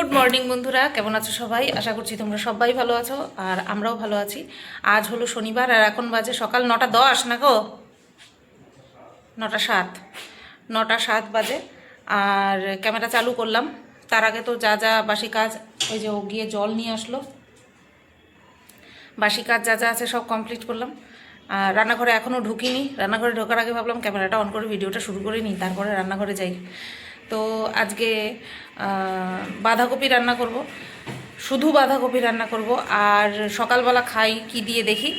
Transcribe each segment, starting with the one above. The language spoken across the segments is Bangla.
গুড মর্নিং বন্ধুরা, কেমন আছো সবাই? আশা করছি তোমরা সবাই ভালো আছো, আর আমরাও ভালো আছি। আজ হলো শনিবার, আর এখন বাজে সকাল নটা দশ, না গো? নটা সাত। নটা সাত বাজে, আর ক্যামেরা চালু করলাম। তার আগে তো যা যা বাসি কাজ, ওই যে ও গিয়ে জল নিয়ে আসলো। বাসি কাজ যা যা আছে সব কমপ্লিট করলাম। আর রান্নাঘরে এখনও ঢুকিনি। রান্নাঘরে ঢোকার আগে ভাবলাম ক্যামেরাটা অন করে ভিডিওটা শুরু করে নিই, তারপরে রান্নাঘরে যাই। তো আজকে বাঁধাকপি রান্না করব। শুধু বাঁধাকপি রান্না করব। আর সকালবেলা খাই কি দিয়ে দেখি।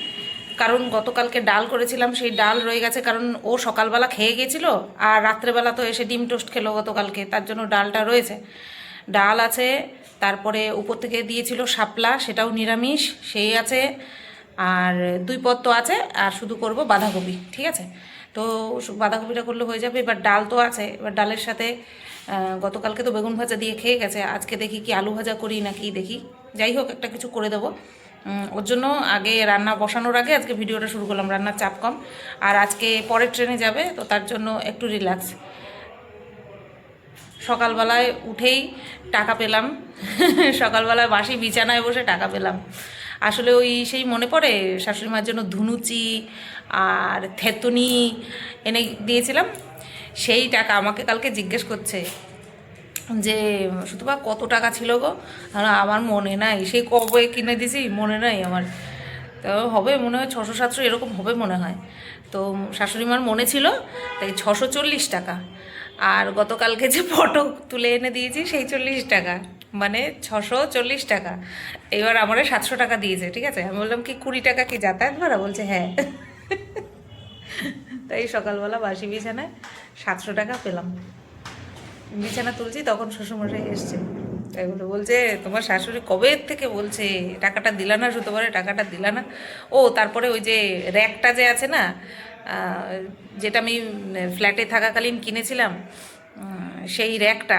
কারণ গতকালকে ডাল করেছিলাম, সেই ডাল রয়ে গেছে কারণ ও সকালবেলা খেয়ে গেছিল আর রাত্রেবেলা তো এসে ডিম টোস্ট খেলো গতকালকে, তার জন্য ডালটা রয়েছে। ডাল আছে, তারপরে উপর থেকে দিয়েছিল শাপলা, সেটাও নিরামিষ, সেই আছে, আর দুই পদ তো আছে, আর শুধু করব বাঁধাকপি, ঠিক আছে? তো বাঁধাকপিটা করলে হয়ে যাবে। এবার ডাল তো আছে। এবার ডালের সাথে গতকালকে তো বেগুন ভাজা দিয়ে খেয়ে গেছে। আজকে দেখি কি আলু ভাজা করি নাকি দেখি। যাই হোক, একটা কিছু করে দেবো। ওর জন্য আগে রান্না বসানোর আগে আজকে ভিডিওটা শুরু করলাম, রান্নার চাপ কম। আর আজকে পরের ট্রেনে যাবে, তো তার জন্য একটু রিল্যাক্স। সকালবেলায় উঠেই টাকা পেলাম। সকালবেলায় বাসি বিছানায় বসে টাকা পেলাম। আসলে ওই সেই মনে পড়ে? শাশুড়ি মার জন্য ধুনুচি আর থেতনি এনে দিয়েছিলাম। সেই টাকা আমাকে কালকে জিজ্ঞেস করছে যে, সুতপা, কত টাকা ছিল গো? আমার মনে নাই। সেই কবে কিনে দিছি? মনে নাই আমার। তো হবে মনে হয় ছশো সাতশো এরকম হবে মনে হয়। তো শাশুড়ি মার মনে ছিল, তাই ছশো চল্লিশ টাকা। আর গতকালকে যে ফটো তুলে এনে দিয়েছি, সেই চল্লিশ টাকা। মানে ছশো চল্লিশ টাকা। এবার আমার সাতশো টাকা দিয়েছে, ঠিক আছে? আমি বললাম, কি কুড়ি টাকা কি যাতায়াত ভাড়া? বলছে হ্যাঁ। তাই সকালবেলা বাসি বিছানায় সাতশো টাকা পেলাম। বিছানা তুলছি, তখন শ্বশুরমশাই এসছে। তাই বলে, বলছে, তোমার শাশুড়ি কবে থেকে বলছে? টাকাটা দিলা না শুধুবারে টাকাটা দিলা না? ও, তারপরে ওই যে র্যাকটা যে আছে না যেটা আমি ফ্ল্যাটে থাকাকালীন কিনেছিলাম সেই র্যাকটা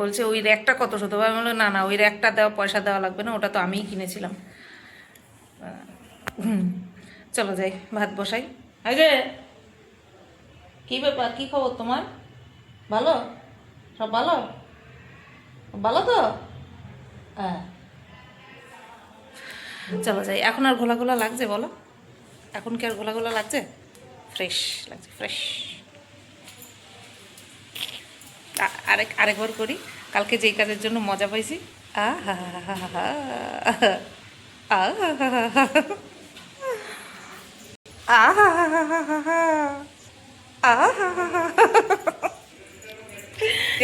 বলছে, ওই র্যাকটা কত? শুধু আমি বলল, না না, ওই র্যাকটা দেওয়া, পয়সা দেওয়া লাগবে না, ওটা তো আমিই কিনেছিলাম। চলো যাই, ভাত বসাই। যে, কী ব্যাপার, কী খবর তোমার? ভালো? সব ভালো? ভালো তো? হ্যাঁ। চলো যাই, এখন আর ঘোলা ঘোলা লাগছে বলো? এখন কি আর ঘোলা ঘোলা লাগছে? ফ্রেশ লাগছে ফ্রেশ আরেক আরেকবার করি কালকে যেই কাজের জন্য মজা পাইছি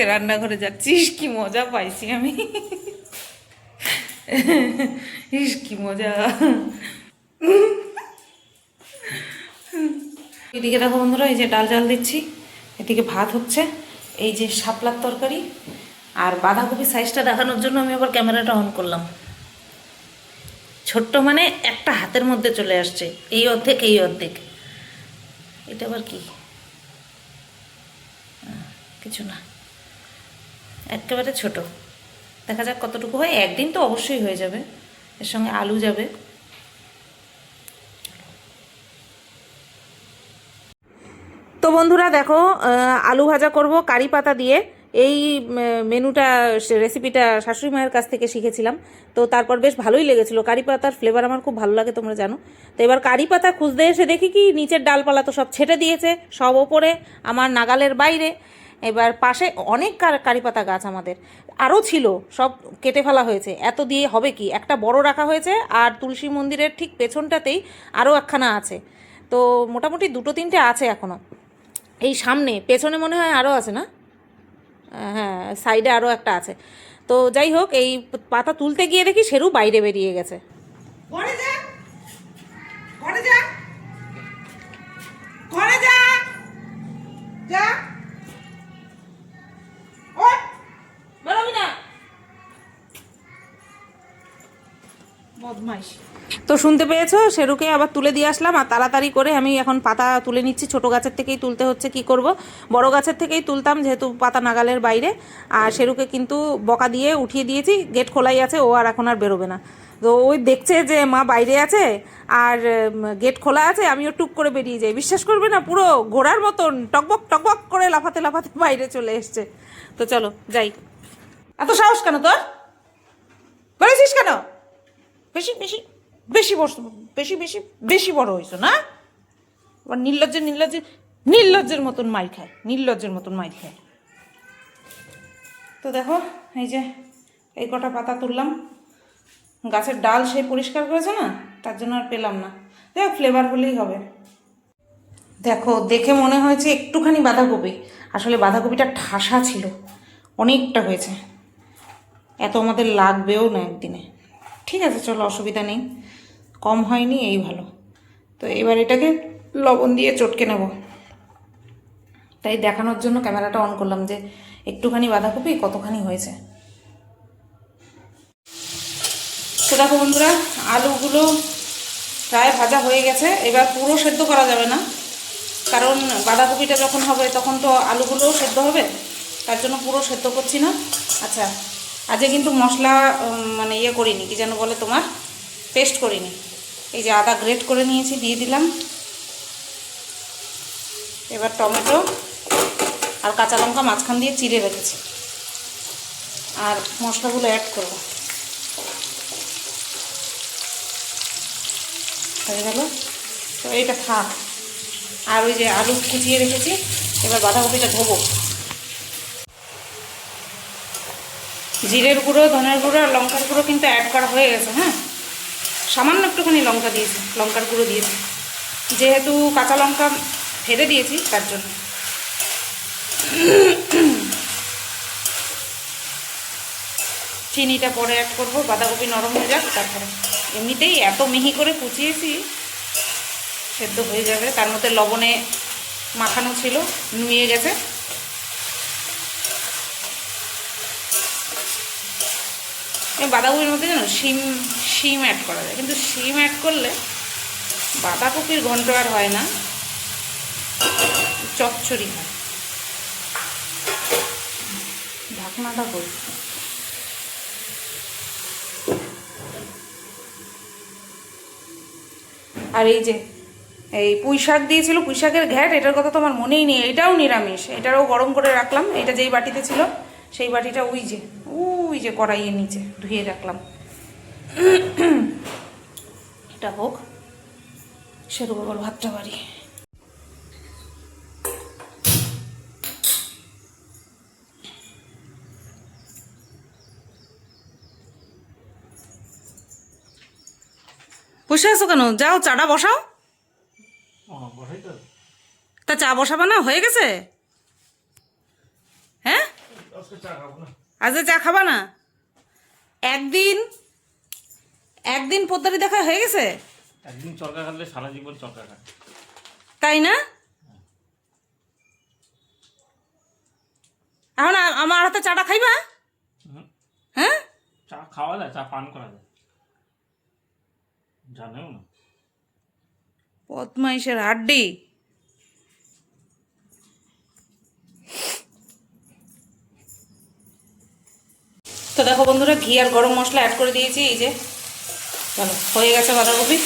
রান্নাঘরে যাচ্ছিস কি মজা পাইছি আমি ইস কি মজা এদিকে দেখো বন্ধুরা এই যে ডাল জাল দিচ্ছি এদিকে ভাত হচ্ছে এই যে শাপলার তরকারি আর বাঁধাকপি সাইজটা দেখানোর জন্য আমি আবার ক্যামেরাটা অন করলাম। ছোট্ট মানে একটা হাতের মধ্যে চলে আসছে, এই অর্ধেক এই অর্ধেক। এটা আবার কি? কিছু না। একেবারে ছোট। দেখা যাক কতটুকু হয়। একদিন তো অবশ্যই হয়ে যাবে। এর সঙ্গে আলু যাবে। তো বন্ধুরা দেখো আলু ভাজা করব, কারি পাতা দিয়ে। এই মেনুটা রেসিপিটা শাশুড়ি মায়ের কাছ থেকে শিখেছিলাম। তো তারপর বেশ ভালোই লেগেছিল। কারি পাতার ফ্লেভার আমার খুব ভালো লাগে, তোমরা জানো। তো এবার কারি পাতা খুঁজতে এসে দেখি কি, নিচের ডালপালা তো সব ছেটে দিয়েছে, সব ওপরে, আমার নাগালের বাইরে। এবার পাশে অনেক কার- পাতা গাছ আমাদের। আরও ছিল, সব কেটে ফেলা হয়েছে। এত দিয়ে হবে কি? একটা বড় রাখা হয়েছে, আর তুলসী মন্দিরের ঠিক পেছনটাতেই আরও একখানা আছে। তো মোটামুটি দুটো তিনটে আছে এখনও এই সামনে পেছনে মনে হয় আরও আছে না? হ্যাঁ সাইডে আরও একটা আছে। তো যাই হোক এই পাতা তুলতে গিয়ে দেখি সেরু বাইরে বেরিয়ে গেছে। বদমাইশ। তো শুনতে পেয়েছ? সেরুকে আবার তুলে দিয়ে আসলাম আর তাড়াতাড়ি করে আমি এখন পাতা তুলে নিচ্ছি। ছোট গাছের থেকেই তুলতে হচ্ছে, কি করব? বড় গাছের থেকেই তুলতাম যেহেতু পাতা নাগালের বাইরে। আর সেরুকে কিন্তু বকা দিয়ে উঠিয়ে দিয়েছি, গেট খোলাই আছে, ও আর এখন আর বেরোবে না। তো ওই দেখছে যে মা বাইরে আছে আর গেট খোলা আছে, আমিও টুক করে বেরিয়ে যাই। বিশ্বাস করবে না, পুরো ঘোড়ার মতন টকবক টকবক করে লাফাতে লাফাতে বাইরে চলে এসছে। তো চলো, যাই। এত সাহস কেন তোর? বলেছিস কেন? বেশি বেশি। বেশি বড় বেশি বেশি বেশি বড় হয়েছো না? আবার নির্লজ্জের নির্লজ্জের নির্লজ্জের মতন মাই খায়, নির্লজ্জের মতন মাই খায়। তো দেখো, এই যে, এই কটা পাতা তুললাম। গাছের ডাল সে পরিষ্কার করেছে না? তার জন্য আর পেলাম না। দেখ ফ্লেভার হলেই হবে। দেখো, দেখে মনে হয়েছে একটুখানি বাঁধাকপি। আসলে বাঁধাকপিটা ঠাসা ছিল। অনেকটা হয়েছে। এত আমাদের লাগবেও না একদিনে। ঠিক আছে, চলো, অসুবিধা নেই। কম হয়নি, এই ভালো। তো এবার এটাকে লবণ দিয়ে চটকে নেব। তাই দেখানোর জন্য ক্যামেরাটা অন করলাম যে একটুখানি বাঁধাকপি কতখানি হয়েছে। তো দেখো বন্ধুরা, আলুগুলো প্রায় ভাজা হয়ে গেছে। এবার পুরো সেদ্ধ করা যাবে না। কারণ বাঁধাকপিটা যখন হবে, তখন তো আলুগুলোও সেদ্ধ হবে। তার জন্য পুরো সেদ্ধ করছি না। আচ্ছা আজকে কিন্তু মশলা মানে ইয়ে করিনি, কি যেন বলে তোমার? পেস্ট করিনি। এই যে আদা গ্রেট করে নিয়েছি, দিয়ে দিলাম। এবার টমেটো আর কাঁচা লঙ্কা মাঝখান দিয়ে চিড়ে রেখেছি। আর মশলাগুলো অ্যাড করব। হয়ে গেল? তো এইটা থাক। আর ওই যে আলু কুচিয়ে রেখেছি, এবার বাঁধাকপিটা ধোবো। জিরের গুঁড়ো, ধনের গুঁড়ো আর লঙ্কার গুঁড়ো কিন্তু অ্যাড করা হয়ে গেছে হ্যাঁ? সামান্য একটুখানি লঙ্কা দিয়েছি, লঙ্কার গুঁড়ো দিয়েছি যেহেতু কাঁচা লঙ্কা ফেলে দিয়েছি, তার জন্য। চিনিটা পরে অ্যাড করব, বাঁধাকপি নরম হয়ে যাক, তারপরে এমনিতেই এত মিহি করে কুচিয়েছি, সেদ্ধ হয়ে যাবে। তার মধ্যে লবণে মাখানো ছিল, নুয়ে গেছে। বাঁধাকপির মধ্যে জানো, শিম শিম অ্যাড করা যায়। কিন্তু শিম অ্যাড করলে বাঁধাকপির ঘন্ট আর হয় না, চচ্চড়ি হয়। ঢাকনাটা করি আর এই যে, এই পুঁই শাক দিয়েছিল, পুঁই শাকের ঘ্যাট, এটার কথা তো আমার মনেই নেই। এটাও নিরামিষ। এটারও গরম করে রাখলাম। এটা যেই বাটিতে ছিল, সেই বাটিটা উই যে। উই যে কড়াইয়ের নিচে ধুয়ে রাখলাম। এটা হোক। সেরু বাবার ভাতটা বাড়ি। বসে আছো কেন? যাও চাটা বসাও। তা। চা বসাবে না? হয়ে গেছে? হ্যাঁ? আজকে চা খাব না? একদিন একদিন পদ্মারি দেখা হয়ে গেছে? একদিন চরকা খালে সারা জীবন চরকা খায়। তাই না? এখন আমার হাতে চাটা খাইবা? হ্যাঁ? চা খাওয়া যায় চা পান করা যায়। জানেও না। পদ্মাইশের হাড্ডি। তো দেখো বন্ধুরা, ঘি আর গরম মশলা অ্যাড করে দিয়েছি, এই যে। চলো, হয়ে গেছে বাঁধাকপি।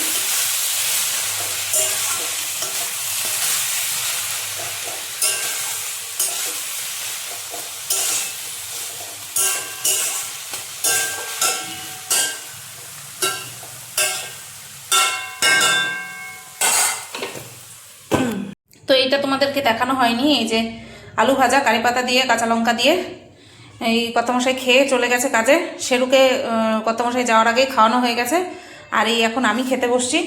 তো এইটা তোমাদেরকে দেখানো হয়নি, এই যে আলু ভাজা, কারি পাতা দিয়ে, কাঁচা লঙ্কা দিয়ে। এই কর্তামশাই খেয়ে চলে গেছে কাজে। শেরুকে কর্তামশাই যাওয়ার আগেই খাওয়ানো হয়ে গেছে। আর এই এখন আমি খেতে বসছি।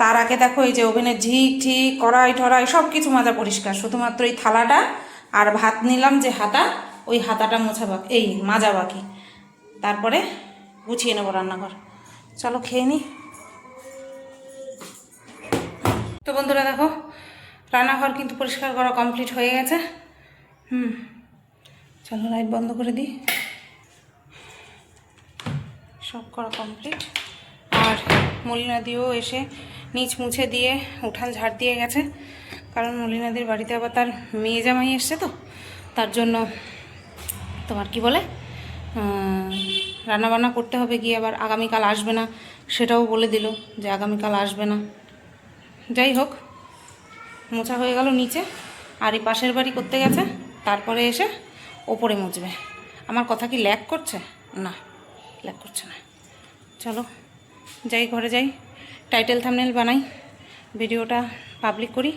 তার আগে দেখো এই যে ওভেনের ঝিক ঠিক কড়াই টড়াই সব কিছু মাজা পরিষ্কার। শুধুমাত্র এই থালাটা আর ভাত নিলাম যে হাতা, ওই হাতাটা মোছা বাকি, এই মাজা বাকি। তারপরে গুছিয়ে নেব রান্নাঘর। চলো খেয়ে নিই তো বন্ধুরা দেখো, রান্নাঘর কিন্তু পরিষ্কার করা কমপ্লিট হয়ে গেছে। হুম। চলো লাইট বন্ধ করে দিই। সব করা কমপ্লিট আর মলিনাদিও এসে নিচ মুছে দিয়ে উঠান ঝাড় দিয়ে গেছে। কারণ মলিনাদির বাড়িতে আবার তার মেয়ে জামাই এসছে তো, তার জন্য তোমার কি বলে রান্না বান্না করতে হবে গিয়ে আবার আগামীকাল আসবে না, সেটাও বলে দিল যে আগামীকাল আসবে না। যাই হোক, মোছা হয়ে গেল নিচে। আর এই পাশের বাড়ি করতে গেছে, তারপরে এসে ওপরে মুছবে। আমার কথা কি ল্যাক করছে? না ল্যাক করছে না। চলো, যাই, ঘরে যাই। টাইটেল থামনেল বানাই। ভিডিওটা পাবলিক করি।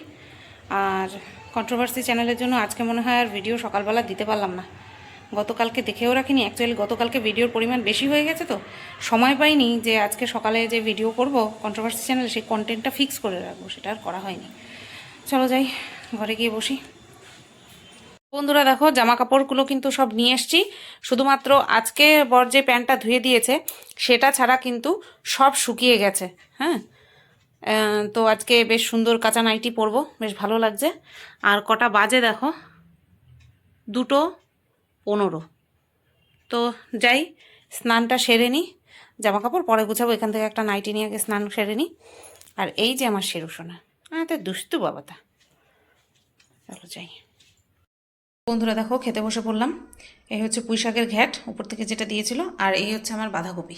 আর কন্ট্রোভার্সি চ্যানেলের জন্য আজকে মনে হয় আর ভিডিও সকালবেলা দিতে পারলাম না। গতকালকে দেখেও রাখিনি। অ্যাকচুয়ালি গতকালকে ভিডিওর পরিমাণ বেশি হয়ে গেছে তো। সময় পাইনি যে আজকে সকালে যে ভিডিও করব কন্ট্রোভার্সি চ্যানেলে সেই কন্টেন্টটা ফিক্স করে রাখব। সেটা আর করা হয়নি। চলো যাই, ঘরে গিয়ে বসি। বন্ধুরা দেখো জামা কাপড়গুলো কিন্তু সব নিয়ে এসছি। শুধুমাত্র আজকে বর যে প্যান্টটা ধুয়ে দিয়েছে, সেটা ছাড়া কিন্তু সব শুকিয়ে গেছে হ্যাঁ? তো আজকে বেশ সুন্দর কাঁচা নাইটি পরবো, বেশ ভালো লাগছে। আর কটা বাজে দেখো, দুটো পনেরো। তো যাই, স্নানটা সেরে নিই জামা কাপড় পরে গুছাবো, এখান থেকে একটা নাইটি নিয়ে আগে স্নান সেরে নিই আর এই যে আমার শেরুসোনা হ্যাঁ তো দুস্তু বাবাটা। চলো যাই। বন্ধুরা দেখো, খেতে বসে পড়লাম। এই হচ্ছে পুঁই শাকের ঘ্যাট, উপর থেকে যেটা দিয়েছিল, আর এই হচ্ছে আমার বাঁধাকপি।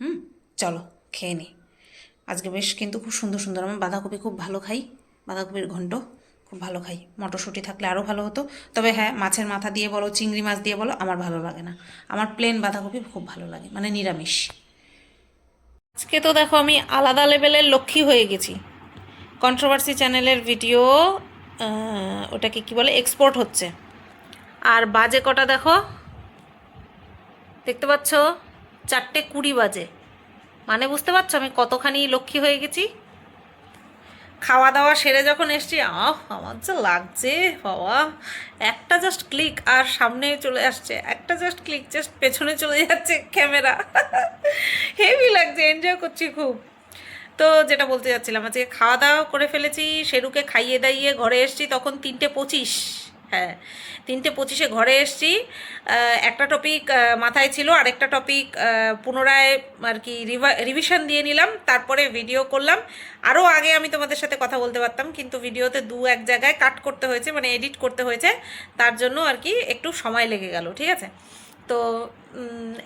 হুম, চলো, খেয়ে নিই আজকে বেশ কিন্তু খুব সুন্দর সুন্দর, আমি বাঁধাকপি খুব ভালো খাই, বাঁধাকপির ঘন্ট খুব ভালো খাই। মটরশুঁটি থাকলে আরও ভালো হতো। তবে হ্যাঁ মাছের মাথা দিয়ে বলো, চিংড়ি মাছ দিয়ে বলো, আমার ভালো লাগে না। আমার প্লেন বাঁধাকপি খুব ভালো লাগে মানে নিরামিষ। আজকে তো দেখো, আমি আলাদা লেভেলের লক্ষ্মী হয়ে গেছি। কন্ট্রোভার্সি চ্যানেলের ভিডিও ওটাকে কি বলে এক্সপোর্ট হচ্ছে। আর বাজে কটা দেখো? দেখতে পাচ্ছ? চারটে কুড়ি বাজে। মানে বুঝতে পারছ? আমি কতখানি লক্ষ্মী হয়ে গেছি? খাওয়া দাওয়া সেরে যখন এসছি, আহ, আমার যা লাগছে, বাবা। একটা জাস্ট ক্লিক আর সামনে চলে আসছে। একটা জাস্ট ক্লিক জাস্ট পেছনে চলে যাচ্ছে ক্যামেরা হেভি লাগছে এনজয় করছি খুব। তো যেটা বলতে যাচ্ছিলাম, আজকে খাওয়া দাওয়া করে ফেলেছি, সেরুকে খাইয়ে দাইয়ে ঘরে এসছি, তখন তিনটে পঁচিশ। হ্যাঁ তিনটে পঁচিশে ঘরে এসছি। একটা টপিক মাথায় ছিল, আরেকটা টপিক পুনরায় আর কি রিভিশন দিয়ে নিলাম, তারপরে ভিডিও করলাম। আরও আগে আমি তোমাদের সাথে কথা বলতে পারতাম, কিন্তু ভিডিওতে দু এক জায়গায় কাট করতে হয়েছে মানে এডিট করতে হয়েছে। তার জন্য আর কি একটু সময় লেগে গেল, ঠিক আছে? তো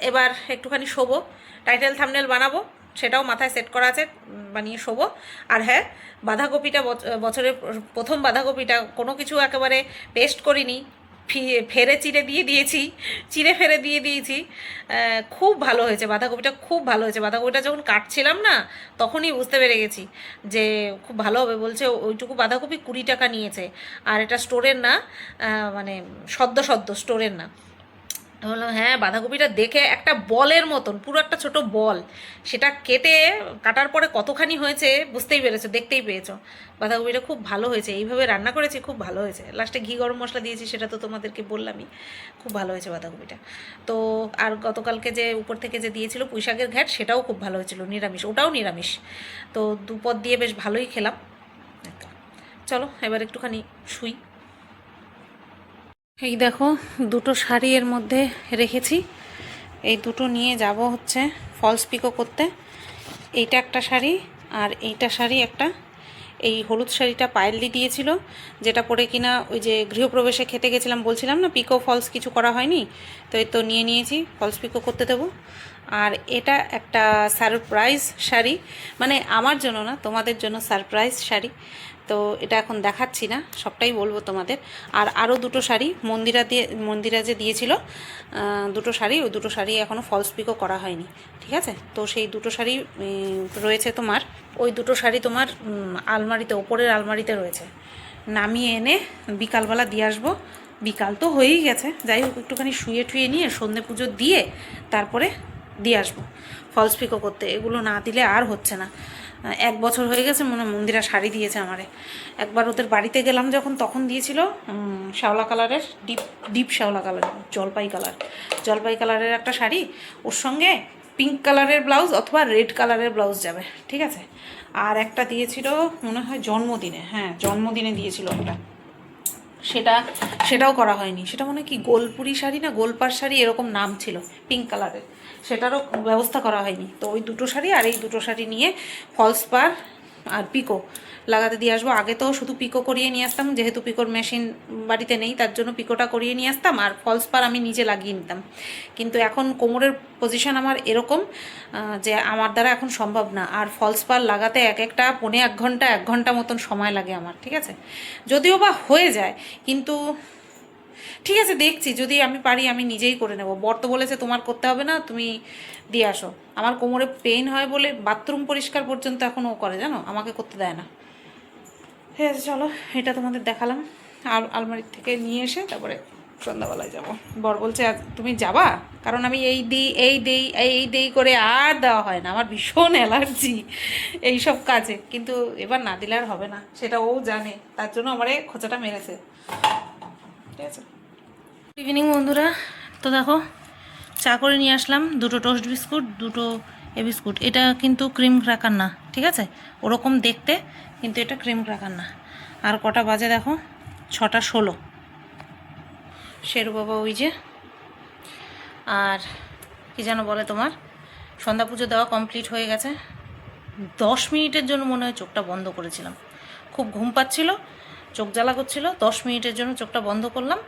এবার একটুখানি শোবো টাইটেল থামনেল বানাবো। সেটাও মাথায় সেট করা আছে বানিয়ে শোবো। আর হ্যাঁ বাঁধাকপিটা বছ- বছরের প্রথম বাঁধাকপিটা কোনো কিছু একেবারে পেস্ট করিনি ফেরে চিড়ে দিয়ে দিয়েছি, চিড়ে ফেরে দিয়ে দিয়েছি। খুব ভালো হয়েছে বাঁধাকপিটা, খুব ভালো হয়েছে। বাঁধাকপিটা যখন কাটছিলাম না, তখনই বুঝতে পেরে গেছি যে খুব ভালো হবে বলছে ওইটুকু বাঁধাকপি কুড়ি টাকা নিয়েছে। আর এটা স্টোরের না মানে সদ্য সদ্য স্টোরের না। বললাম হ্যাঁ বাঁধাকপিটা দেখে একটা বলের মতন, পুরো একটা ছোট বল। সেটা কেটে কাটার পরে কতখানি হয়েছে বুঝতেই পেরেছ, দেখতেই পেয়েছ। বাঁধাকপিটা খুব ভালো হয়েছে, এইভাবে রান্না করেছি, খুব ভালো হয়েছে। লাস্টে ঘি গরম মশলা দিয়েছি, সেটা তো তোমাদেরকে বললামই, খুব ভালো হয়েছে বাঁধাকপিটা। তো আর গতকালকে যে উপর থেকে যে দিয়েছিল পুঁইশাকের ঘ্যাট, সেটাও খুব ভালো হয়েছিল, নিরামিষ, ওটাও নিরামিষ। তো দুপদ দিয়ে বেশ ভালোই খেলাম। চলো, এবার একটুখানি শুই। এই দেখো, দুটো শাড়ি এর মধ্যে রেখেছি। এই দুটো নিয়ে যাব হচ্ছে ফলস পিকো করতে। এইটা একটা শাড়ি আর এইটা শাড়ি একটা। এই হলুদ শাড়িটা পায়েলদি দিয়েছিল, যেটা পরে কিনা ওই যে গৃহপ্রবেশে খেতে গেছিলাম বলছিলাম না পিকো ফলস কিছু করা হয়নি, তো এই তো নিয়ে নিয়েছি ফলস পিকো করতে দেবো। আর এটা একটা সারপ্রাইজ শাড়ি মানে আমার জন্য না, তোমাদের জন্য সারপ্রাইজ শাড়ি। তো এটা এখন দেখাচ্ছি না, সবটাই বলব তোমাদের। আর আরও দুটো শাড়ি মন্দিরা দিয়ে, মন্দিরা যে দিয়েছিল দুটো শাড়ি, ওই দুটো শাড়ি এখনও ফলস পিকও করা হয়নি, ঠিক আছে? তো সেই দুটো শাড়ি রয়েছে তোমার, ওই দুটো শাড়ি তোমার আলমারিতে, ওপরের আলমারিতে রয়েছে। নামিয়ে এনে বিকালবেলা দিয়ে আসব। বিকাল তো হয়েই গেছে, যাই হোক, একটুখানি শুয়ে টুয়ে নিয়ে সন্ধে পুজো দিয়ে তারপরে দিয়ে আসব। ফলস পিকো করতে, এগুলো না দিলে আর হচ্ছে না। এক বছর হয়ে গেছে, মনে মন্দিরা শাড়ি দিয়েছে আমারে। একবার ওদের বাড়িতে গেলাম যখন, তখন দিয়েছিল শ্যাওলা কালারের, ডিপ ডিপ শ্যাওলা কালার, জলপাই কালার। জলপাই কালারের একটা শাড়ি, ওর সঙ্গে পিঙ্ক কালারের ব্লাউজ অথবা রেড কালারের ব্লাউজ যাবে, ঠিক আছে? আর একটা দিয়েছিল, মনে হয় জন্মদিনে হ্যাঁ জন্মদিনে দিয়েছিল একটা। সেটা, সেটাও করা হয়নি। সেটা মনে কি গোলপুরি শাড়ি না, গোলপার শাড়ি, এরকম নাম ছিল পিঙ্ক কালারের। সেটারও ব্যবস্থা করা হয়নি। তো ওই দুটো শাড়ি আর এই দুটো শাড়ি নিয়ে ফলস পার আর পিকো লাগাতে দিয়ে আসব। আগে তো শুধু পিকো করিয়ে নিয়ে আসতাম, যেহেতু পিকোর মেশিন বাড়িতে নেই, তার জন্য পিকোটা করিয়ে নিয়ে আসতাম আর ফলস পার আমি নিজে লাগিয়ে নিতাম। কিন্তু এখন কোমরের পজিশন আমার এরকম যে আমার দ্বারা এখন সম্ভব না। আর ফলস পার লাগাতে এক একটা পৌনে এক ঘণ্টা এক ঘণ্টা মতন সময় লাগে আমার, ঠিক আছে? যদিও বা হয়ে যায়, কিন্তু ঠিক আছে, দেখছি, যদি আমি পারি আমি নিজেই করে নেব। বর তো বলেছে তোমার করতে হবে না, তুমি দিয়ে আসো। আমার কোমরে পেইন হয় বলে বাথরুম পরিষ্কার পর্যন্ত এখন ও করে, জানো? আমাকে করতে দেয় না। ঠিক আছে, চলো, এটা তোমাদের দেখালাম। আর আলমারির থেকে নিয়ে এসে তারপরে সন্ধ্যাবেলায় যাব। বর বলছে তুমি যাবা? কারণ আমি এই দিই এই দিই এই দিই করে আর দেওয়া হয় না। আমার ভীষণ অ্যালার্জি এইসব কাজে। কিন্তু এবার না দিলে আর হবে না, সেটা ও জানে। তার জন্য আমার এই খোঁচাটা মেরেছে। ঠিক আছে। ইভিনিং বন্ধুরা। তো দেখো, চা করে নিয়ে আসলাম। দুটো টোস্ট বিস্কুট দুটো এ বিস্কুট এটা কিন্তু ক্রিম ক্র্যাকার না, ঠিক আছে? ওরকম দেখতে, কিন্তু এটা ক্রিম ক্র্যাকার না। আর কটা বাজে দেখো? ছটা ষোলো। শেরু বাবা ওই যে। আর কি যেন বলে তোমার? সন্ধ্যা পুজো দেওয়া কমপ্লিট হয়ে গেছে। দশ মিনিটের জন্য মনে হয় চোখটা বন্ধ করেছিলাম। খুব ঘুম পাচ্ছিল চোখ জ্বালা করছিল। দশ মিনিটের জন্য চোখটা বন্ধ করলাম।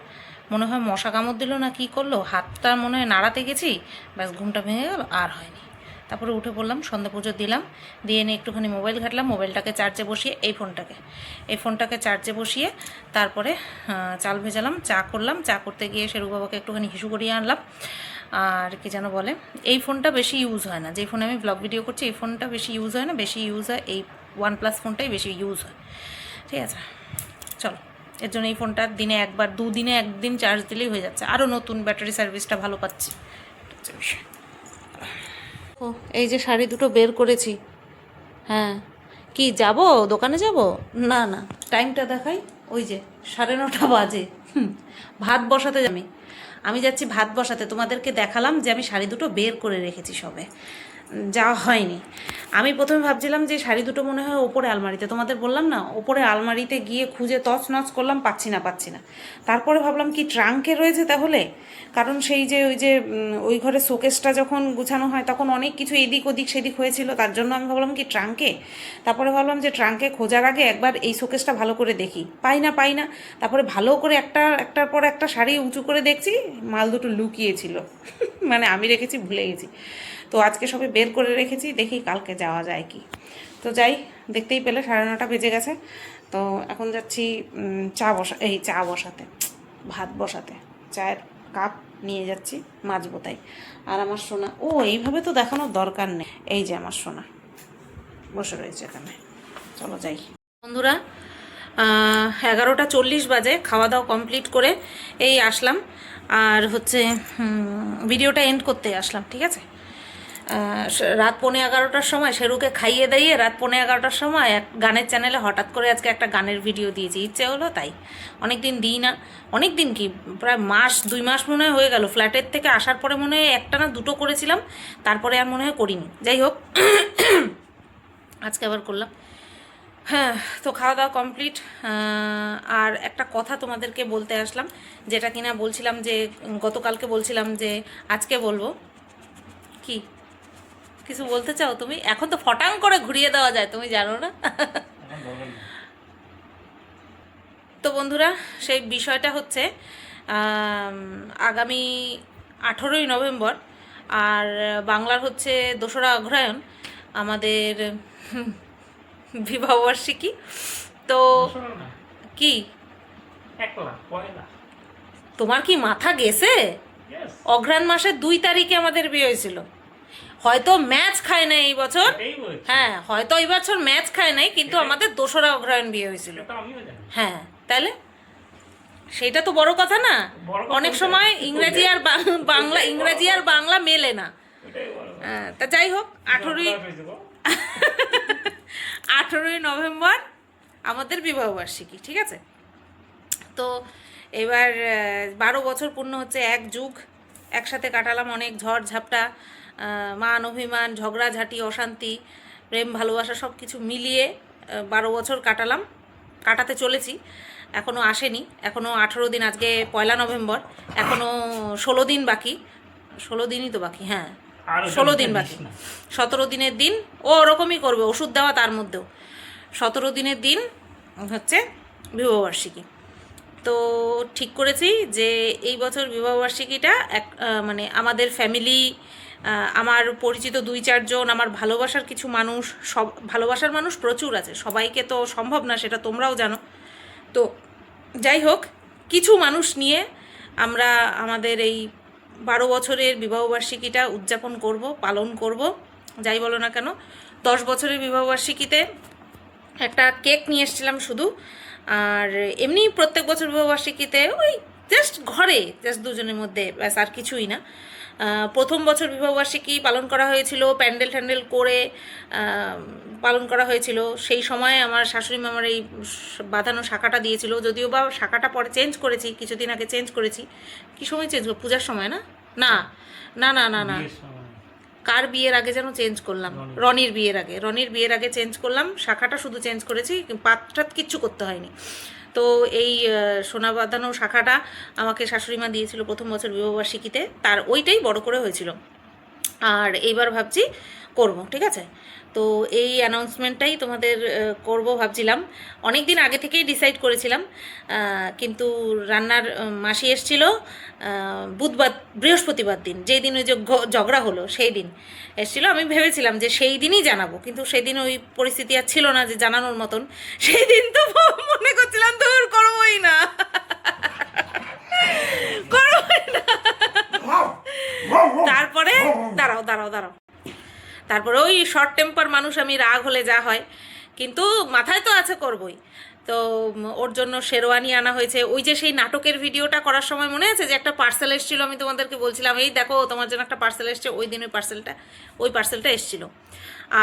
মনে হয় মশা কামড় দিল না কি করল। হাতটা মনে হয় নাড়াতে গেছি। ব্যাস, ঘুমটা ভেঙে গেল, আর হয়নি। তারপরে উঠে পড়লাম, সন্ধ্যা পুজো দিলাম। দিয়ে নিয়ে একটুখানি মোবাইল ঘাটলাম। মোবাইলটাকে চার্জে বসিয়ে এই ফোনটাকে। এই ফোনটাকে চার্জে বসিয়ে তারপরে চাল ভেজালাম, চা করলাম। চা করতে গিয়ে শেরু বাবাকে একটুখানি হিসু করিয়ে আনলাম। আর কি যেন বলে, এই ফোনটা বেশি ইউজ হয় না। যে ফোনে আমি ব্লগ ভিডিও করছি, এই ফোনটা বেশি ইউজ হয় না। বেশি ইউজ হয় এই ওয়ান প্লাস ফোনটাই বেশি ইউজ হয়। ঠিক আছে? চলো। এর জন্য এই ফোনটা দিনে একবার, দুদিনে একদিন চার্জ দিলেই হয়ে যাচ্ছে। আরও নতুন ব্যাটারি সার্ভিসটা ভালো পাচ্ছি। ও, এই যে শাড়ি দুটো বের করেছি। হ্যাঁ। কি, যাব? দোকানে যাব? না না। টাইমটা দেখাই। ওই যে, সাড়ে নটা বাজে। ভাত বসাতে আমি। আমি যাচ্ছি ভাত বসাতে। তোমাদেরকে দেখালাম যে আমি শাড়ি দুটো বের করে রেখেছি সবে। যাওয়া হয়নি। আমি প্রথমে ভাবছিলাম যে শাড়ি দুটো মনে হয় ওপরে আলমারিতে। তোমাদের বললাম না, ওপরে আলমারিতে গিয়ে খুঁজে তছ নচ করলাম, পাচ্ছি না পাচ্ছি না। তারপরে ভাবলাম কি ট্রাঙ্কে রয়েছে তাহলে? কারণ সেই যে ওই যে ওই ঘরে শোকেসটা যখন গুছানো হয়, তখন অনেক কিছু এদিক ওদিক সেদিক হয়েছিল। তার জন্য আমি ভাবলাম কি ট্রাঙ্কে? তারপরে ভাবলাম যে ট্রাঙ্কে খোঁজার আগে একবার এই শোকেসটা ভালো করে দেখি। পাই না পাই না। তারপরে ভালো করে একটা, একটার পর একটা শাড়ি উঁচু করে দেখছি, মাল দুটো লুকিয়েছিল। মানে আমি রেখেছি, ভুলে গেছি। তো আজকে সবে বের করে রেখেছি, দেখি কালকে যাওয়া যায় কি। তো যাই, দেখতেই পেলে, সাড়ে নটা বেজে গেছে। তো এখন যাচ্ছি চা বসা, এই চা বসাতে, ভাত বসাতে। চায়ের কাপ নিয়ে যাচ্ছি, মাজবো তাই। আর আমার সোনা, ও, এইভাবে তো দেখানোর দরকার নেই। এই যে আমার সোনা, বসে রয়েছে এখানে। চলো যাই। বন্ধুরা এগারোটা চল্লিশ বাজে খাওয়া দাওয়া কমপ্লিট করে এই আসলাম। আর হচ্ছে ভিডিওটা এন্ড করতে আসলাম, ঠিক আছে? রাত পৌনে এগারোটার সময় শেরুকে খাইয়ে দাইয়ে রাত পৌনে এগারোটার সময় এক গানের চ্যানেলে হঠাৎ করে আজকে একটা গানের ভিডিও দিয়েছি। ইচ্ছে হলো তাই। অনেক দিন দিই না। অনেক দিন কি? প্রায় মাস, দুই মাস মনে হয় হয়ে গেল। ফ্ল্যাটের থেকে আসার পরে মনে হয় একটা না দুটো করেছিলাম। তারপরে আর মনে হয় করিনি। যাই হোক, আজকে আবার করলাম। হ্যাঁ তো খাওয়া দাওয়া কমপ্লিট। আর একটা কথা তোমাদেরকে বলতে আসলাম, যেটা কিনা বলছিলাম যে, গতকালকে বলছিলাম যে, আজকে বলব। কি? কিছু বলতে চাও তুমি? এখন তো ফটাং করে ঘুরিয়ে দেওয়া যায় তুমি জানো না। তো বন্ধুরা সেই বিষয়টা হচ্ছে আগামী আঠেরোই নভেম্বর আর বাংলার হচ্ছে দোসরা অগ্রহায়ণ আমাদের বিবাহবার্ষিকী। তো কি? তোমার কি মাথা গেছে? অঘ্রাণ মাসের দুই তারিখে আমাদের বিয়ে হয়েছিল। হয়তো ম্যাচ খায় না এই বছর। হ্যাঁ হয়তো এই বছর ম্যাচ খায় নাই কিন্তু আমাদের দোসরা অগ্রহায়ণ বিয়ে হয়েছিল। হ্যাঁ তাহলে? সেটা তো বড় কথা না। অনেক সময় ইংরেজি আর বাংলা ইংরেজি আর বাংলা মেলে না। হ্যাঁ, তা যাই হোক আঠেরোই। আঠেরোই নভেম্বর আমাদের বিবাহবার্ষিকী ঠিক আছে? তো এবার বারো বছর পূর্ণ হচ্ছে এক যুগ। একসাথে কাটালাম অনেক ঝড় ঝাপটা। মান অভিমান ঝগড়াঝাঁটি অশান্তি প্রেম ভালোবাসা সব কিছু মিলিয়ে বারো বছর কাটালাম কাটাতে চলেছি। এখনও আসেনি এখনও আঠেরো দিন আজকে পয়লা নভেম্বর এখনও ষোলো দিন বাকি। ষোলো দিনই তো বাকি হ্যাঁ। ষোলো দিন বাকি। সতেরো দিনের দিন ও ওরকমই করবে ওষুধ দেওয়া তার মধ্যেও। সতেরো দিনের দিন হচ্ছে বিবাহবার্ষিকী। তো ঠিক করেছি যে এই বছর বিবাহবার্ষিকীটা এক মানে আমাদের ফ্যামিলি আমার পরিচিত দুই, চারজন, আমার ভালোবাসার কিছু মানুষ, সব, ভালোবাসার মানুষ প্রচুর আছে। সবাইকে তো সম্ভব না, সেটা তোমরাও জানো। তো যাই হোক, কিছু মানুষ নিয়ে আমরা আমাদের এই বারো বছরের বিবাহবার্ষিকীটা উদযাপন করব, পালন করব, যাই বলো না কেন। দশ বছরের বিবাহবার্ষিকীতে একটা কেক নিয়ে এসেছিলাম শুধু। আর এমনি প্রত্যেক বছর বিবাহবার্ষিকীতে ওই জাস্ট ঘরে জাস্ট দুজনের মধ্যে, ব্যাস, আর কিছুই না। প্রথম বছর বিবাহবার্ষিকী পালন করা হয়েছিল প্যান্ডেল ট্যান্ডেল করে পালন করা হয়েছিল। সেই সময় আমার শাশুড়ি মা আমার এই বাঁধানো শাখাটা দিয়েছিল। যদিও বা শাখাটা পরে চেঞ্জ করেছি কিছুদিন আগে চেঞ্জ করেছি। কি সময় চেঞ্জ পূজার সময় না? না না না না না। কার বিয়ের আগে যেন চেঞ্জ করলাম? রনির। বিয়ের আগে। রনির বিয়ের আগে চেঞ্জ করলাম। শাখাটা শুধু চেঞ্জ করেছি পাতটাত কিচ্ছু করতে হয়নি। তো এই সোনা বাঁধানো শাখাটা আমাকে শাশুড়িমা দিয়েছিল প্রথম বছর বিবাহবার্ষিকীতে তার ওইটাই বড় করে হয়েছিল। আর এইবার ভাবছি করব ঠিক আছে? তো এই অ্যানাউন্সমেন্টটাই তোমাদের করব ভাবছিলাম। অনেক দিন আগে থেকেই ডিসাইড করেছিলাম কিন্তু রান্নার মাসি এসছিল বুধবার বৃহস্পতিবার দিন। যেই দিন ওই যে ঝগড়া হলো সেই দিন এসছিল। আমি ভেবেছিলাম যে সেই দিনই জানাব কিন্তু সেই দিন ওই পরিস্থিতি আর ছিল না যে জানানোর মতন। সেই দিন তো মনে করছিলাম দূর করবোই না। করবোই না। তারপরে দাঁড়াও দাঁড়াও দাঁড়াও। তারপরে ওই শর্ট টেম্পার মানুষ আমি, রাগ হলে যা হয়। কিন্তু মাথায় তো আছে করবই। তো ওর জন্য শেরওয়ানি আনা হয়েছে। ওই যে সেই নাটকের ভিডিওটা করার সময় মনে আছে? যে একটা পার্সেল এসেছিল, আমি তোমাদেরকে বলছিলাম, এই দেখো, তোমার জন্য একটা পার্সেল এসছে, ওই দিন ওই পার্সেলটা ওই পার্সেলটা এসেছিল।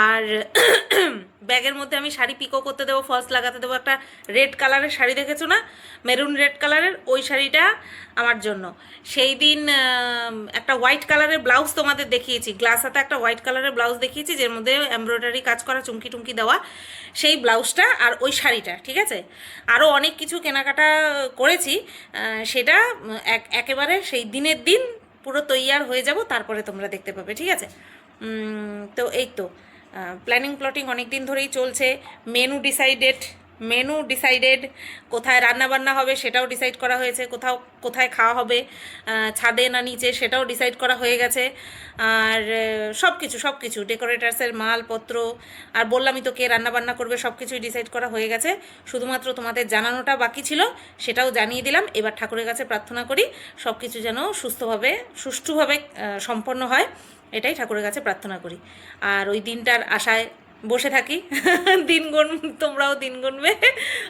আর ব্যাগের মধ্যে আমি শাড়ি পিকো করতে দেবো ফলস লাগাতে দেবো। একটা রেড কালারের শাড়ি দেখেছ না? মেরুন রেড কালারের ওই শাড়িটা আমার জন্য। সেই দিন একটা হোয়াইট কালারের ব্লাউজ তোমাদের দেখিয়েছি। গ্লাস হাতে একটা হোয়াইট কালারের ব্লাউজ দেখিয়েছি, যার মধ্যে এমব্রয়ডারি কাজ করা চুমকি টুমকি দেওয়া। সেই ব্লাউজটা আর ওই শাড়িটা, ঠিক আছে? আরও অনেক কিছু কেনাকাটা করেছি সেটা এক, একেবারে সেই দিনের দিন পুরো তৈয়ার হয়ে যাব, তারপরে তোমরা দেখতে পাবে, ঠিক আছে? তো এই তো প্ল্যানিং প্লটিং অনেক দিন ধরেই চলছে। মেনু ডিসাইডেড মেনু ডিসাইডেড কোথায় রান্না বান্না হবে সেটাও ডিসাইড করা হয়েছে, কোথাও, কোথায় খাওয়া হবে ছাদে না নিচে সেটাও ডিসাইড করা হয়ে গেছে। আর সব কিছু সব কিছু ডেকোরেটার্সের মালপত্র, আর বললামই তো কে রান্না বান্না করবে সব কিছুই ডিসাইড করা হয়ে গেছে। শুধুমাত্র তোমাদের জানানোটা বাকি ছিল, সেটাও জানিয়ে দিলাম। এবার ঠাকুরের কাছে প্রার্থনা করি সব কিছু যেন সুস্থভাবে, সুষ্ঠুভাবে সম্পন্ন হয়। এটাই ঠাকুরের কাছে প্রার্থনা করি। আর ওই দিনটার আশায় বসে থাকি। দিন গুন তোমরাও দিন গুনবে।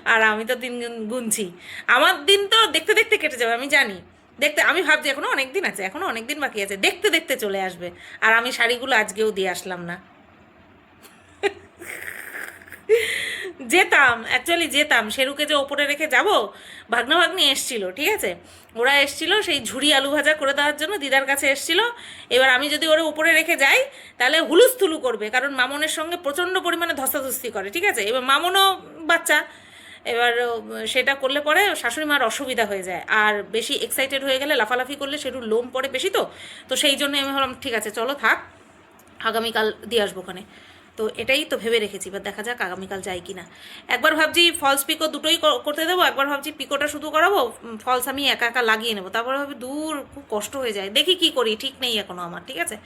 আর আমি তো দিন গুন- গুনছি। আমার দিন তো দেখতে দেখতে কেটে যাবে, আমি জানি। দেখতে, আমি ভাবছি এখনও অনেক দিন আছে এখনও অনেক দিন বাকি আছে। দেখতে দেখতে চলে আসবে। আর আমি শাড়িগুলো আজকেও দিয়ে আসলাম না। যেতাম অ্যাকচুয়ালি যেতাম। শেরুকে যে ওপরে রেখে যাব, ভাগ্না ভাগ্নি এসছিল, ঠিক আছে? ওরা এসছিল, সেই ঝুড়ি আলু ভাজা করে দেওয়ার জন্য দিদার কাছে এসছিল। এবার আমি যদি ওরা উপরে রেখে যাই, তাহলে হুলুস্থুলু করবে, কারণ মামনের সঙ্গে প্রচণ্ড পরিমাণে ধস্তাধস্তি করে, ঠিক আছে? এবার মামনও বাচ্চা। এবার সেটা করলে পরে শাশুড়ি মার অসুবিধা হয়ে যায়। আর বেশি এক্সাইটেড হয়ে গেলে লাফালাফি করলে সেটু লোম পড়ে বেশি তো? তো সেই জন্য আমি ভাবলাম, ঠিক আছে, চলো থাক, আগামীকাল দিয়ে আসব ওখানে। তো এটাই তো ভেবে রেখেছি, এবার দেখা যাক আগামীকাল যাই কি না একবার ভাবছি ফলস পিকো দুটোই করতে দেবো, একবার ভাবছি পিকোটা শুধু করাবো ফলস আমি একা একা লাগিয়ে নেব। তারপরে ভাবি দূর, খুব কষ্ট হয়ে যায়। দেখি কি করি, ঠিক নেই এখনও আমার, ঠিক আছে?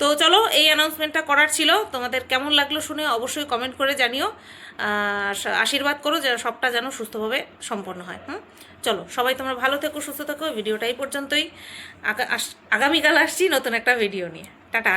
তো চলো, এই অ্যানাউন্সমেন্টটা করার ছিল। তোমাদের কেমন লাগল শুনে অবশ্যই কমেন্ট করে জানিও। আশীর্বাদ করো যে সবটা যেন সুস্থভাবে সম্পন্ন হয়, হুম? চলো, সবাই তোমরা ভালো থেকো, সুস্থ থেকো। ভিডিওটাই পর্যন্তই। আগামীকাল আসছি নতুন একটা ভিডিও নিয়ে। টাটা!